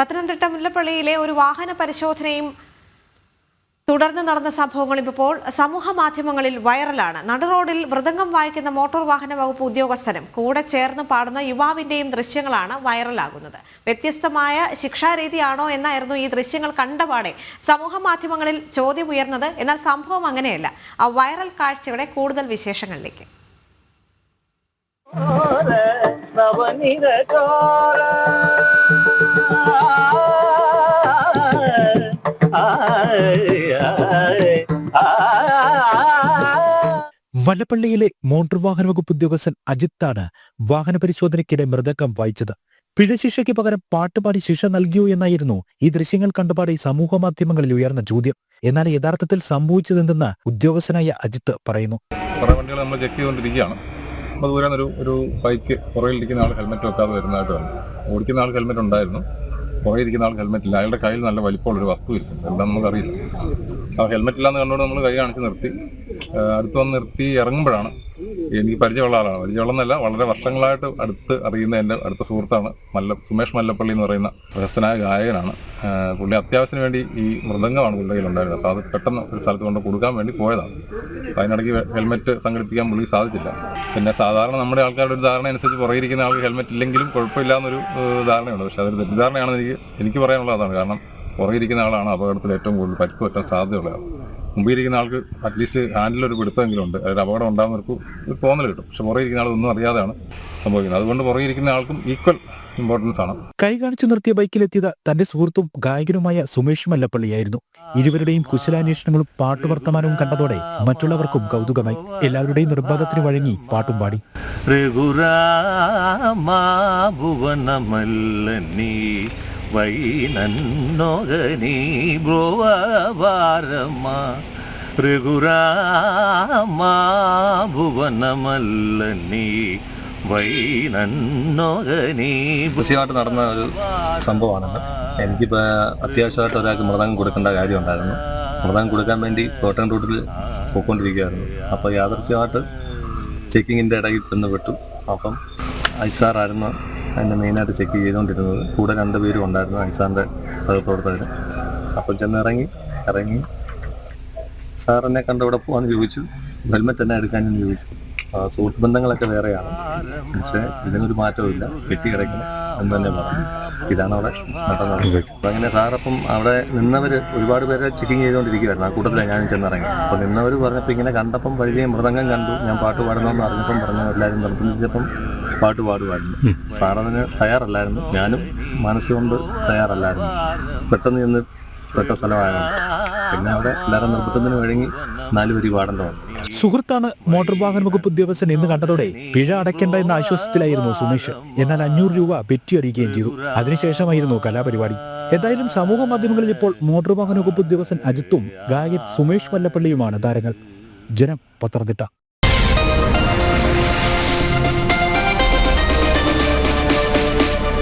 പത്തനംതിട്ട മുല്ലപ്പള്ളിയിലെ ഒരു വാഹന പരിശോധനയും തുടർന്ന് നടന്ന സംഭവങ്ങളും ഇപ്പോൾ സമൂഹ മാധ്യമങ്ങളിൽ വൈറലാണ്. നടുറോഡിൽ മൃദംഗം വായിക്കുന്ന മോട്ടോർ വാഹന വകുപ്പ് ഉദ്യോഗസ്ഥനും കൂടെ ചേർന്ന് പാടുന്ന യുവാവിന്റെയും ദൃശ്യങ്ങളാണ് വൈറലാകുന്നത്. വ്യത്യസ്തമായ ശിക്ഷാരീതിയാണോ എന്നായിരുന്നു ഈ ദൃശ്യങ്ങൾ കണ്ടപാടെ സമൂഹ മാധ്യമങ്ങളിൽ ചോദ്യം ഉയർന്നത് എന്നാൽ സംഭവം അങ്ങനെയല്ല. ആ വൈറൽ കാഴ്ചയുടെ കൂടുതൽ വിശേഷങ്ങളിലേക്ക്. വല്ലപ്പള്ളിയിലെ മോട്ടോർ വാഹന വകുപ്പ് ഉദ്യോഗസ്ഥൻ അജിത്താണ് വാഹന പരിശോധനയ്ക്കിടെ മൃതകം വായിച്ചത്. പിഴശിക്ഷയ്ക്ക് പകരം പാട്ടുപാടി ശിക്ഷ നൽകിയോ എന്നായിരുന്നു ഈ ദൃശ്യങ്ങൾ കണ്ടുപാടി സമൂഹ മാധ്യമങ്ങളിൽ ഉയർന്ന ചോദ്യം. എന്നാൽ യഥാർത്ഥത്തിൽ സംഭവിച്ചതെന്തെന്ന് ഉദ്യോഗസ്ഥനായ അജിത്ത് പറയുന്നു. നമ്മൾ ചെക്ക് ചെയ്തുകൊണ്ടിരിക്കുകയാണ്. അപ്പോൾ ഒരു ബൈക്ക് ഹെൽമെറ്റ് വെക്കാതെ വരുന്നതായിട്ട് ഓടിക്കുന്ന ആൾക്ക് ഹെൽമെറ്റ് ഉണ്ടായിരുന്നു. പുറകെ ഇരിക്കുന്ന ആൾ ഹെൽമെറ്റ് ഇല്ല. അയാളുടെ കയ്യിൽ നല്ല വലിപ്പമുള്ളൊരു വസ്തു ഇരിക്കും എന്താണെന്ന് നമുക്കറിയില്ല. ആ ഹെൽമെറ്റ് ഇല്ലാന്ന് കണ്ടുകൊണ്ട് നമ്മൾ കൈ കാണിച്ച് നിർത്തി. അടുത്ത് വന്ന് നിർത്തി ഇറങ്ങുമ്പോഴാണ് എനിക്ക് പരിചയമുള്ള ആളാണ്. പരിചയമുള്ളതെന്നല്ല വളരെ വർഷങ്ങളായിട്ട് അടുത്ത് അറിയുന്ന എന്റെ അടുത്ത സുഹൃത്താണ് മല്ല സുമേഷ് മല്ലപ്പള്ളി എന്ന് പറയുന്ന പ്രശസ്തനായ ഗായകനാണ്. പുള്ളി അത്യാവശ്യത്തിന് വേണ്ടി ഈ മൃദംഗമാണ് പുള്ളിയുടെ കയ്യിലുണ്ടായിരുന്നത് അപ്പോൾ അത് പെട്ടെന്ന് ഒരു സ്ഥലത്ത് കൊണ്ട് കൊടുക്കാൻ വേണ്ടി പോയതാണ്. അതിനിടയ്ക്ക് ഹെൽമെറ്റ് സംഘടിപ്പിക്കാൻ പുള്ളി സാധിച്ചില്ല. പിന്നെ സാധാരണ നമ്മുടെ ആൾക്കാരുടെ ഒരു ധാരണ അനുസരിച്ച് പുറകിരിക്കുന്ന ആൾക്ക് ഹെൽമെറ്റ് ഇല്ലെങ്കിലും കുഴപ്പമില്ല എന്നൊരു ധാരണയുണ്ട്. പക്ഷെ അതൊരു തെറ്റിദ്ധാരണയാണെന്ന് എനിക്ക് എനിക്ക് പറയാനുള്ളത് അതാണ് കാരണം പുറകിരിക്കുന്ന ആളാണ് അപകടത്തിൽ ഏറ്റവും കൂടുതൽ പരിക്ക് പറ്റാൻ സാധ്യതയുള്ളത്. മുമ്പിരിക്കുന്ന ആൾക്ക് അറ്റ്ലീസ്റ്റ് ഹാൻഡിൽ ഒരു പിടുത്തമെങ്കിലും ഉണ്ട്. അതായത് അപകടം ഉണ്ടാകുന്നവർക്ക് ഒരു തോന്നൽ കിട്ടും. പക്ഷെ പുറകിരിക്കുന്ന ആൾ ഒന്നും അറിയാതെയാണ് സംഭവിക്കുന്നത്. അതുകൊണ്ട് പുറകെ ഇരിക്കുന്ന ആൾക്കും ഈക്വൽ ഇമ്പോർട്ടൻസ് ആണ്. കൈ കാണിച്ചു നിർത്തിയ ബൈക്കിലെത്തിയത് തന്റെ സുഹൃത്തും ഗായകനുമായ സുമേഷ് മല്ലപ്പള്ളിയായിരുന്നു. ഇരുവരുടെയും കുശലാന്വേഷണങ്ങളും പാട്ടുവർത്തമാനവും കണ്ടതോടെ മറ്റുള്ളവർക്കും കൗതുകമായി. എല്ലാവരുടെയും നിർബന്ധത്തിന് വഴങ്ങി പാട്ടും പാടി. രഘുരാമാ വൈ നന്നോകനീ ഭുവനമല്ലനീ വൈ നന്നോകനീ നടന്ന ഒരു സംഭവമാണിത്. എനിക്കിപ്പോൾ അത്യാവശ്യമായിട്ട് ഒരാൾക്ക് മൃതം കൊടുക്കേണ്ട കാര്യമുണ്ടായിരുന്നു. മൃതം കൊടുക്കാൻ വേണ്ടി കോട്ടൺ റൂട്ടിൽ പോയിക്കൊണ്ടിരിക്കുകയായിരുന്നു. അപ്പോൾ യാദർച്ഛമായിട്ട് ചെക്കിങ്ങിന്റെ ഇടയിൽ ചെന്ന് പെട്ടു. അപ്പം ഐസാറായിരുന്നു അതിന്റെ മെയിനായിട്ട് ചെക്ക് ചെയ്തുകൊണ്ടിരുന്നത്. കൂടെ രണ്ട് പേരും ഉണ്ടായിരുന്നു അൻസാറിന്റെ സഹപ്രവർത്തകർ അപ്പം ചെന്ന് ഇറങ്ങി. സാറിനെ കണ്ട് ഇവിടെ പോകാൻ ചോദിച്ചു. ഹെൽമെറ്റ് തന്നെ എടുക്കാനും ചോദിച്ചു. സൂട്ട് ബന്ധങ്ങളൊക്കെ വേറെയാണ്. പക്ഷേ ഇതിനൊരു മാറ്റവും കെട്ടി കിടക്കണം എന്ന് തന്നെ പറഞ്ഞു. ഇതാണ് അവിടെ നടന്നത്. അപ്പം അങ്ങനെ സാറപ്പം അവിടെ നിന്നവർ ഒരുപാട് പേരെ ചെക്കിങ് ചെയ്തുകൊണ്ടിരിക്കുകയായിരുന്നു ആ കൂട്ടത്തിലാണ് ഞാനും ചെന്നിറങ്ങി. അപ്പോൾ നിന്നവർ പറഞ്ഞപ്പോൾ ഇങ്ങനെ കണ്ടപ്പം വഴിയെ മൃദംഗം കണ്ടു. ഞാൻ പാട്ട് പാടണമെന്ന് അറിഞ്ഞപ്പം പറഞ്ഞു എല്ലാവരും നിർബന്ധിച്ചപ്പം പാട്ട് പാടുമായിരുന്നു. സാറതിന് തയ്യാറല്ലായിരുന്നു. ഞാനും മനസ്സുകൊണ്ട് തയ്യാറല്ലായിരുന്നു. പെട്ടെന്ന് ചെന്ന് പെട്ട സ്ഥലമായിരുന്നു പിന്നെ അവിടെ എല്ലാവരും നിർബന്ധത്തിന് വഴങ്ങി നാല് പേര് പാടേണ്ട വന്നു. സുഹൃത്താണ് മോട്ടോർ വാഹന വകുപ്പ് ഉദ്യോഗസ്ഥൻ എന്ന് കണ്ടതോടെ പിഴ അടയ്ക്കേണ്ട എന്ന ആശ്വാസത്തിലായിരുന്നു സുമേഷ്. എന്നാൽ അഞ്ഞൂറ് രൂപ പെറ്റി അറിയിക്കുകയും ചെയ്തു. അതിനുശേഷമായിരുന്നു കലാപരിപാടി. എന്തായാലും സമൂഹ മാധ്യമങ്ങളിൽ ഇപ്പോൾ മോട്ടോർ വാഹന വകുപ്പ് ഉദ്യോഗസ്ഥൻ അജിത്തും ഗായകൻ സുമേഷ് വല്ലപ്പള്ളിയുമാണ് താരങ്ങൾ. ജനം പത്തനംതിട്ട.